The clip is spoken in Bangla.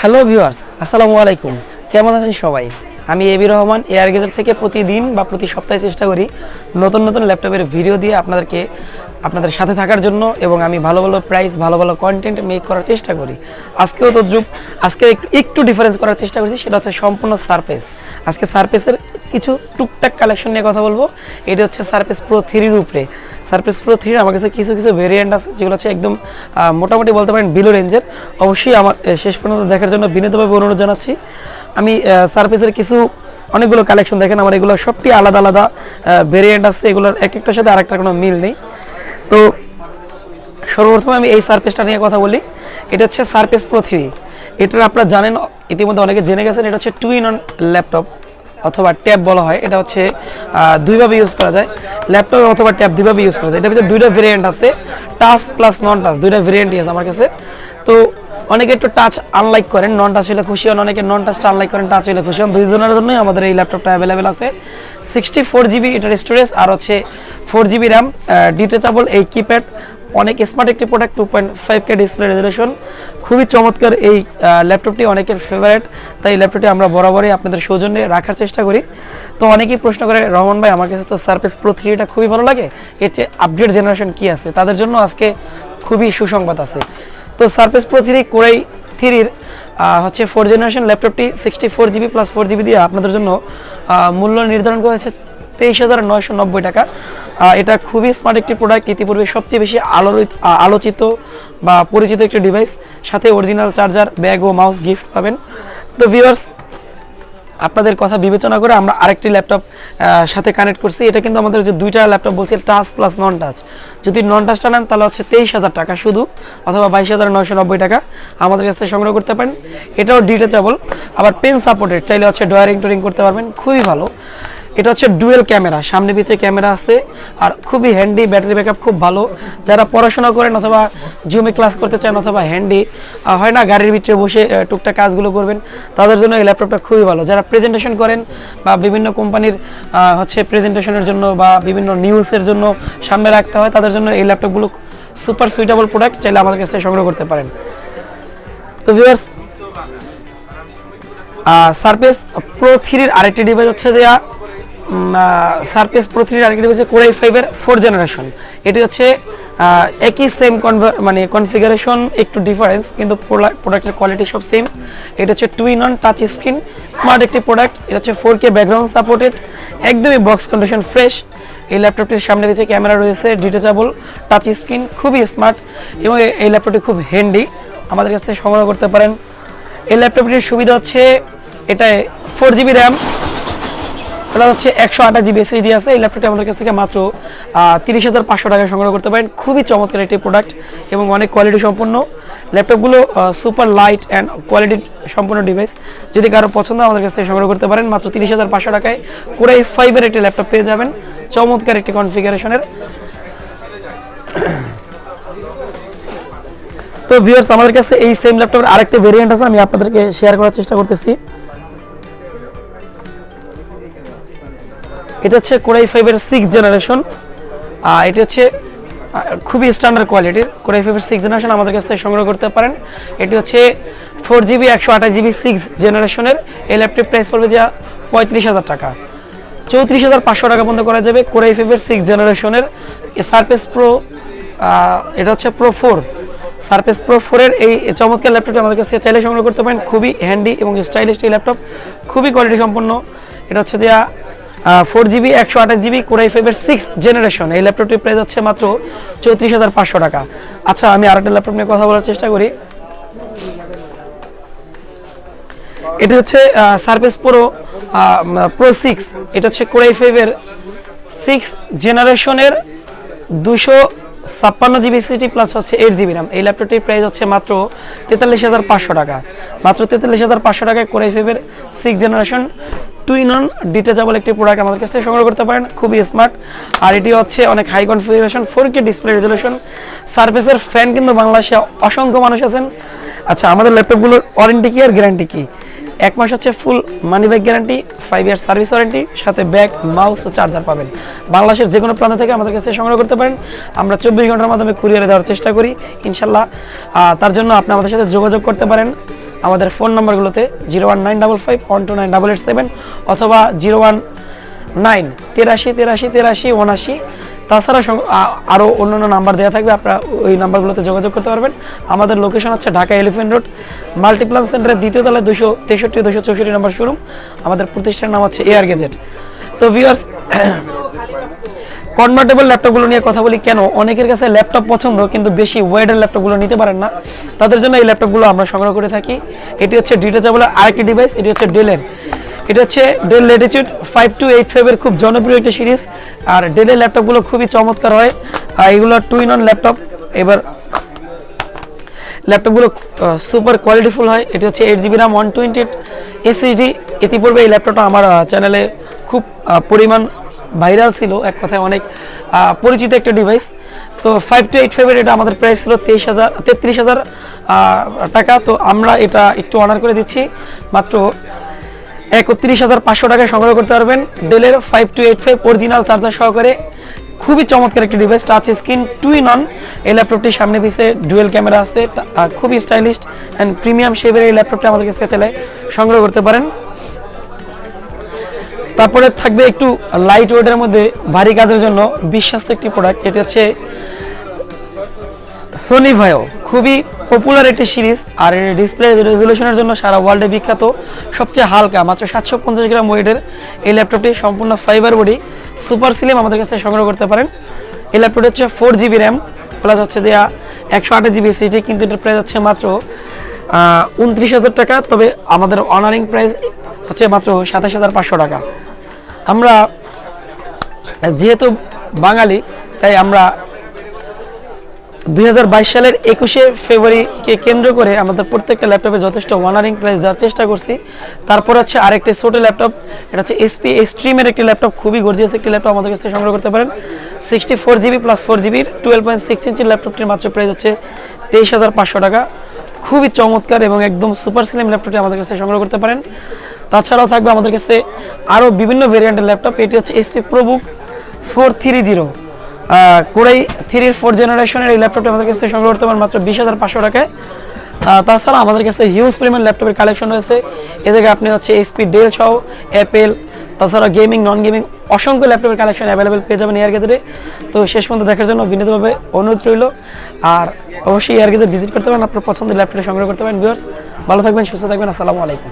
হ্যালো ভিউয়ার্স আসসালামু আলাইকুম কেমন আছেন সবাই? আমি এবি রহমান এয়ার গেজার থেকে প্রতিদিন বা প্রতি সপ্তাহে চেষ্টা করি নতুন নতুন ল্যাপটপের ভিডিও দিয়ে আপনাদেরকে আপনাদের সাথে থাকার জন্য এবং আমি ভালো ভালো প্রাইস ভালো ভালো কন্টেন্ট মেক করার চেষ্টা করি। আজকেও তো যুগ আজকে একটু একটু ডিফারেন্স করার চেষ্টা করছি, সেটা হচ্ছে সম্পূর্ণ সারফেস আজকে সারফেসের কিছু টুকটাক কালেকশন নিয়ে কথা বলব। এটা হচ্ছে সারফেস প্রো থ্রির উপরে। সারফেস প্রো থ্রির আমার কাছে কিছু কিছু ভেরিয়েন্ট আছে, যেগুলো হচ্ছে একদম মোটামুটি বলতে পারেন বিলো রেঞ্জের অবশ্যই আমার শেষ পর্যন্ত দেখার জন্য বিনীতভাবে অনুরোধ জানাচ্ছি। আমি সারফেসের কিছু অনেকগুলো কালেকশন দেখেন, আমার এগুলো সবটি আলাদা আলাদা ভেরিয়েন্ট আছে, এগুলোর এক একটার সাথে আরেকটার কোনো মিল নেই। তো সর্বপ্রথমে আমি এই সারফেসটা নিয়ে কথা বলি। এটা হচ্ছে সারফেস প্রো থ্রি এটার আপনারা জানেন, ইতিমধ্যে অনেকে জেনে গেছেন, এটা হচ্ছে টু ইন অন ল্যাপটপ অথবা ট্যাব বলা হয়, এটা হচ্ছে দুইভাবে ইউজ করা যায়। ল্যাপটপ অথবা ট্যাব দুইভাবে ইউজ করা যায়। এটার ভিতরে দুইটা ভেরিয়েন্ট আছে টাচ প্লাস নন টাচ দুইটা ভেরিয়েন্টই আছে আমার কাছে। তো অনেকে একটু টাচ আনলাইক করেন নন টাচ হলে খুশি হন, অনেকে নন টাচটা আনলাইক করেন টাচ হলে খুশি হন। দুইজনের জন্যই আমাদের এই ল্যাপটপটা অ্যাভেলেবেল আছে। সিক্সটি ফোর জিবি এটার স্টোরেজ আর হচ্ছে ফোর জিবি র্যাম ডিটেচাবল এই কিপ্যাড অনেক স্মার্ট একটি product two point five K display resolution খুবই চমৎকার এই ল্যাপটপটি অনেকের ফেভারিট তাই ল্যাপটপটি আমরা বরাবরই আপনাদের সৌজন্যে রাখার চেষ্টা করি। তো অনেকেই প্রশ্ন করে, রহমান ভাই, আমার কাছে তো সার্ফেস প্রো থ্রিটা খুবই ভালো লাগে। এর চেয়ে আপডেট জেনারেশন কি আছে? তাদের জন্য আজকে খুবই সুসংবাদ আছে। তো সার্ফেস প্রো থ্রি কোরাই থ্রির হচ্ছে ফোর জেনারেশন ল্যাপটপটি sixty four GB plus four GB দিয়ে আপনাদের জন্য মূল্য নির্ধারণ করা হয়েছে তেইশ হাজার নয়শো নব্বই টাকা। এটা খুবই স্মার্ট একটি প্রোডাক্ট ইতিপূর্বে সবচেয়ে বেশি আলোচিত বা পরিচিত একটি ডিভাইস সাথে অরিজিনাল চার্জার ব্যাগ ও মাউস গিফট পাবেন। তো ভিউয়ার্স আপনাদের কথা বিবেচনা করে আমরা আরেকটি ল্যাপটপ সাথে কানেক্ট করছি। এটা কিন্তু আমাদের যে দুইটা ল্যাপটপ বলছে টাচ প্লাস নন টাচ যদি নন টাচটা নেন, তাহলে হচ্ছে তেইশ হাজার টাকা শুধু, অথবা বাইশ হাজার নয়শো নব্বই টাকা আমাদের কাছ থেকে সংগ্রহ করতে পারেন। এটাও ডিটেচাবল আবার পেন সাপোর্টেড চাইলে হচ্ছে ডয়ারিং টোরিং করতে পারবেন। খুবই ভালো। এটা হচ্ছে ডুয়েল ক্যামেরা, সামনে পিছে ক্যামেরা আছে, আর খুবই হ্যান্ডি ব্যাটারি ব্যাকআপ খুব ভালো। যারা পড়াশোনা করেন অথবা জুমে ক্লাস করতে চান অথবা হ্যান্ডি হয় না, গাড়ির ভিতরে বসে টুকটাক কাজগুলো করবেন, তাদের জন্য এই ল্যাপটপটা খুবই ভালো। যারা প্রেজেন্টেশন করেন বা বিভিন্ন কোম্পানির হচ্ছে প্রেজেন্টেশনের জন্য বা বিভিন্ন নিউজের জন্য সামনে রাখতে হয়, তাদের জন্য এই ল্যাপটপগুলো সুপার সুইটেবল প্রোডাক্ট চাইলে আমাদের কাছ থেকে সংগ্রহ করতে পারেন। তো ভিউয়ার্স সারফেস প্রো থ্রির আরেকটি ডিভাইস হচ্ছে যে সারফেস প্রো থ্রির আরেকটি হচ্ছে কোরাই ফাইভের ফোর জেনারেশন এটি হচ্ছে একই সেম মানে কনফিগারেশন একটু ডিফারেন্স কিন্তু প্রোডাক্টের কোয়ালিটি সব সেম এটা হচ্ছে two in one touch screen smart একটি প্রোডাক্ট এটা হচ্ছে ফোর কে ব্যাকগ্রাউন্ড সাপোর্টেড একদমই বক্স কন্ডিশন ফ্রেশ এই ল্যাপটপটির সামনে দিচ্ছে ক্যামেরা রয়েছে ডিটেচাবল টাচ স্ক্রিন খুবই স্মার্ট এবং এই- এই ল্যাপটপটি খুব হ্যান্ডি আমাদের কাছ থেকে সংগ্রহ করতে পারেন। এই ল্যাপটপটির সুবিধা হচ্ছে, এটায় ফোর জিবি র্যাম এটা হচ্ছে একশো আঠাশ জিবি এসএসডি আছে। এই ল্যাপটপটি আমাদের কাছ থেকে মাত্র তিরিশ হাজার পাঁচশো টাকা সংগ্রহ করতে পারেন। খুবই চমৎকার একটি প্রোডাক্ট এবং অনেক কোয়ালিটি সম্পন্ন। ল্যাপটপগুলো সুপার লাইট অ্যান্ড কোয়ালিটি সম্পন্ন ডিভাইস যদি কারও পছন্দ আমাদের কাছ থেকে সংগ্রহ করতে পারেন। মাত্র তিরিশ হাজার পাঁচশো টাকায় কোরাই ফাইভের একটি ল্যাপটপ পেয়ে যাবেন। চমৎকার একটি কনফিগারেশনের তো ভিউয়ার্স আমাদের কাছে এই সেম ল্যাপটপের আরেকটা ভেরিয়েন্ট আছে, আমি আপনাদেরকে শেয়ার করার চেষ্টা করতেছি। এটা হচ্ছে কোরাই ফাইভের সিক্স জেনারেশন এটা হচ্ছে খুবই স্ট্যান্ডার্ড কোয়ালিটির কোরাই ফাইভের সিক্স জেনারেশন আমাদের কাছ থেকে সংগ্রহ করতে পারেন। এটি হচ্ছে ফোর জিবি একশো আঠাশ জিবি সিক্স জেনারেশনের এই ল্যাপটপ প্রাইস পড়বে যা পঁয়ত্রিশ হাজার টাকা। চৌত্রিশ হাজার পাঁচশো টাকা পর্যন্ত করা যাবে কোরাই ফাইভের সিক্স জেনারেশনের সারফেস প্রো এটা হচ্ছে প্রো ফোর সারফেস প্রো ফোরের এই চমৎকার ল্যাপটপটি আমাদের কাছ থেকে চাইলে সংগ্রহ করতে পারেন। খুবই হ্যান্ডি এবং স্টাইলিশ এই ল্যাপটপ খুবই কোয়ালিটি সম্পন্ন। এটা হচ্ছে যে ফোর জিবি একশো আঠাশ জিবি কোরাই ফাইভের সিক্স জেনারেশন এই ল্যাপটপটির প্রাইস হচ্ছে মাত্র চৌত্রিশ হাজার পাঁচশো টাকা। আচ্ছা আমি আরেকটা ল্যাপটপ নিয়ে কথা বলার চেষ্টা করি। এটা হচ্ছে সার্ফেস প্রো প্রো সিক্স এটা হচ্ছে কোরাই ফাইভের সিক্স জেনারেশনের দুশো ছাপ্পান্ন জিবি সিটি প্লাস হচ্ছে এইট জিবি র্যাম এই ল্যাপটপটির প্রাইস হচ্ছে মাত্র তেতাল্লিশ হাজার পাঁচশো টাকা। মাত্র তেতাল্লিশ হাজার পাঁচশো টাকায় কোরাই ফাইভের six generation two in one detachable একটি প্রোডাক্ট আমাদের কাছ থেকে সংগ্রহ করতে পারেন, খুবই স্মার্ট আর এটি হচ্ছে অনেক high configuration four K display resolution সার্ভিসের ফ্যান কিন্তু বাংলাদেশে অসংখ্য মানুষ আছেন। আচ্ছা আমাদের ল্যাপটপগুলোর ওয়ারেন্টি কি আর গ্যারান্টি কি? এক মাস হচ্ছে full money back guarantee five year service warranty সাথে ব্যাগ মাউস ও চার্জার পাবেন। বাংলাদেশের যে কোনো প্রান্ত থেকে আমাদের কাছে সংগ্রহ করতে পারেন। আমরা চব্বিশ ঘণ্টার মাধ্যমে কুরিয়ারে দেওয়ার চেষ্টা করি, ইনশাল্লাহ। তার জন্য আপনি আমাদের সাথে যোগাযোগ করতে পারেন। আমাদের phone নাম্বারগুলোতে zero one nine double five one two nine double eight seven অথবা জিরো ওয়ান নাইন তেরাশি তেরাশি তেরাশি উনআশি তাছাড়া আরও অন্যান্য নাম্বার দেওয়া থাকবে, আপনারা ওই নাম্বারগুলোতে যোগাযোগ করতে পারবেন। আমাদের লোকেশন হচ্ছে ঢাকা এলিফেন্ট রোড, মাল্টিপ্লান সেন্টারের দ্বিতীয় তলায় দুশো তেষট্টি দুশো চৌষট্টি নম্বর শোরুম। আমাদের প্রতিষ্ঠানের নাম হচ্ছে এয়ার গেজেট। তো ভিউয়ার্স কনভার্টেবল ল্যাপটপগুলো নিয়ে কথা বলি, কেন? অনেকের কাছে ল্যাপটপ পছন্দ, কিন্তু বেশি ওয়েডের ল্যাপটপগুলো নিতে পারেন না। তাদের জন্য এই ল্যাপটপগুলো আমরা সংগ্রহ করে থাকি। এটি হচ্ছে ডিটেচেবল আরেকটি ডিভাইস এটি হচ্ছে ডেলের এটা হচ্ছে Dell Latitude five two eight ফাইভের খুব জনপ্রিয় একটি সিরিজ আর ডেলের ল্যাপটপগুলো খুবই চমৎকার হয়। আর এগুলো টু ইন অন ল্যাপটপ এবার ল্যাপটপগুলো সুপার কোয়ালিটিফুল হয়। এটি হচ্ছে eight GB RAM one twenty eight SSD ইতিপূর্বে এই ল্যাপটপটা আমার চ্যানেলে খুব পরিমাণ ভাইরাল ছিল, এক কথায় অনেক পরিচিত একটা ডিভাইস তো ফাইভ টু এইট ফাইভের এটা আমাদের প্রাইস ছিল তেইশ হাজার, তেত্রিশ হাজার টাকা। তো আমরা এটা একটু অনার করে দিচ্ছি। মাত্র একত্রিশ হাজার পাঁচশো টাকায় সংগ্রহ করতে পারবেন। ডেলের five two eight five original charger সহকারে। খুবই চমৎকার একটি device touch screen two in one এই ল্যাপটপটির সামনে পিছে ডুয়েল ক্যামেরা আছে। খুবই স্টাইলিশ অ্যান্ড প্রিমিয়াম শেপের এই ল্যাপটপটা আমাদের কাছে চাইলে সংগ্রহ করতে পারেন। তারপরে থাকবে একটু লাইট ওয়েটের মধ্যে ভারী কাজের জন্য বিশ্বাস্ত একটি প্রোডাক্ট এটি হচ্ছে সোনি ভায়ো খুবই পপুলার একটি সিরিজ আর এর ডিসপ্লে রেজলিউশনের জন্য সারা ওয়ার্ল্ডে বিখ্যাত। সবচেয়ে হালকা, মাত্র সাতশো পঞ্চাশ গ্রাম ওয়েটের এই ল্যাপটপটি সম্পূর্ণ ফাইবার বডি সুপার সিলিম আমাদের কাছ সংগ্রহ করতে পারেন। এই ল্যাপটপটি হচ্ছে ফোর জিবি র্যাম প্লাস হচ্ছে যে একশো আঠাশ জিবি এসএসডি কিন্তু এটার প্রাইস হচ্ছে মাত্র উনত্রিশ হাজার টাকা। তবে আমাদের অনারিং প্রাইস হচ্ছে মাত্র সাতাশ হাজার পাঁচশো টাকা। আমরা যেহেতু বাঙালি, তাই আমরা দু হাজার বাইশ সালের একুশে ফেব্রুয়ারিকে কেন্দ্র করে আমাদের প্রত্যেকটা ল্যাপটপে যথেষ্ট ওয়ানারিং প্রাইস দেওয়ার চেষ্টা করছি। তারপর হচ্ছে আরেকটি ছোট ল্যাপটপ, এটা হচ্ছে এসপি স্ট্রিমের একটি ল্যাপটপ, খুবই গর্জিয়াস একটি ল্যাপটপ আমাদের কাছ থেকে সংগ্রহ করতে পারেন। Sixty four GB plus four জিবির টুয়েলভ পয়েন্ট সিক্স ইঞ্চির ল্যাপটপটির মাত্র প্রাইস হচ্ছে তেইশ হাজার পাঁচশো টাকা। খুবই চমৎকার এবং একদম সুপার সিলিম ল্যাপটপটি আমাদের কাছ থেকে সংগ্রহ করতে পারেন। তাছাড়াও থাকবে আমাদের কাছে আরও বিভিন্ন ভেরিয়েন্টের ল্যাপটপ এটি হচ্ছে HP ProBook four three zero core i থ্রির ফোর জেনারেশনের এই ল্যাপটপটা আমাদের কাছে সংগ্রহ করতে পারেন মাত্র বিশ হাজার পাঁচশো টাকায়। তাছাড়া আমাদের কাছে হিউজ পরিমাণ ল্যাপটপের কালেকশন রয়েছে। এ জায়গায় আপনি হচ্ছে এইচপি ডেল সহ অ্যাপেল তাছাড়া গেমিং নন গেমিং অসংখ্য ল্যাপটপের কালেকশন অ্যাভেলেবেল পেয়ে যাবেন এয়ার গেজেটে তো শেষ পর্যন্ত দেখার জন্য বিনীতভাবে অনুরোধ রইল। আর অবশ্যই এয়ার গেজে ভিজিট করতে পারেন। আপনার পছন্দের ল্যাপটপটা সংগ্রহ করতে পারেন। ভিউয়ার্স ভালো থাকবেন, সুস্থ থাকবেন। আসসালামু আলাইকুম।